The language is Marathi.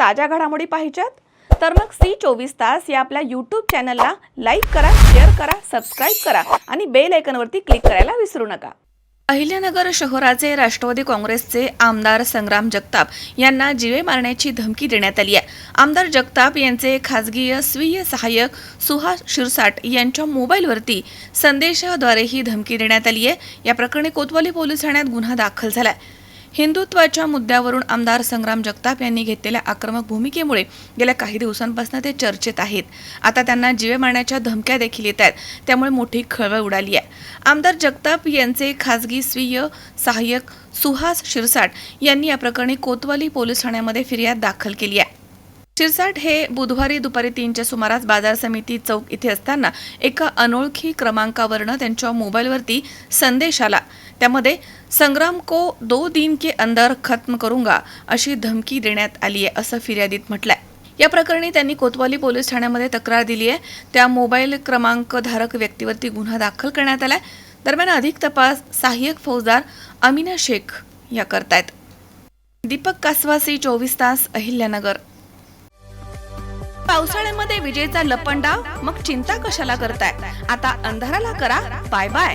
ताज्या घडामोडी पाहिजेत? तर मग सी चोवीस तास या आपल्या यूट्यूब चॅनलला लाईक करा शेअर करा सबस्क्राईब करा आणि बेल आयकनवरती क्लिक करायला विसरू नका. अहिल्यानगर शहराचे राष्ट्रवादी काँग्रेसचे आमदार संग्राम जगताप यांना जीवे मारण्याची धमकी देण्यात आली आहे. आमदार जगताप यांचे खासगी स्वीय सहाय्यक सुहास शिरसाट यांच्या मोबाईलवरती संदेशाद्वारे ही धमकी देण्यात आली आहे. या प्रकरणी कोतवाली पोलीस ठाण्यात गुन्हा दाखल झाला आहे हिंदुत्वाच्या मुद्द्यावरून आमदार संग्राम जगताप यांनी घेतलेल्या आक्रमक भूमिकेमुळे गेल्या काही दिवसांपासून ते चर्चेत आहेत. आता त्यांना जीवे मारण्याच्या धमक्या देखील येत आहेत. त्यामुळे मोठी खळबळ उडाली आहे. आमदार जगताप यांचे खासगी स्वीय सहाय्यक सुहास शिरसाट यांनी या प्रकरणी कोतवाली पोलीस ठाण्यामध्ये फिर्याद दाखल केली आहे. शिरसाट हे बुधवारी दुपारी तीनच्या सुमारास बाजार समिती चौक इथे असताना एका अनोळखी क्रमांकावरनं त्यांच्या मोबाईलवरती संदेश आला. त्यामध्ये संग्राम को दो दिन के अंदर खत्म करूंगा अशी धमकी देण्यात आली आहे असं फिर्यादीत म्हटलंय. या प्रकरणी त्यांनी कोतवाली पोलीस ठाण्यामध्ये तक्रार दिली आहे त्या मोबाईल क्रमांक धारक व्यक्तीवरती गुन्हा दाखल करण्यात आलाय. दरम्यान अधिक तपास सहाय्यक फौजदार अमिना शेख या करतायत. दीपक कासवासी चोवीस तास अहिल्यानगर. पावसाळ्यामध्ये विजेचा लपंडा मग चिंता कशाला करताय? आता अंधाराला करा. Bye bye.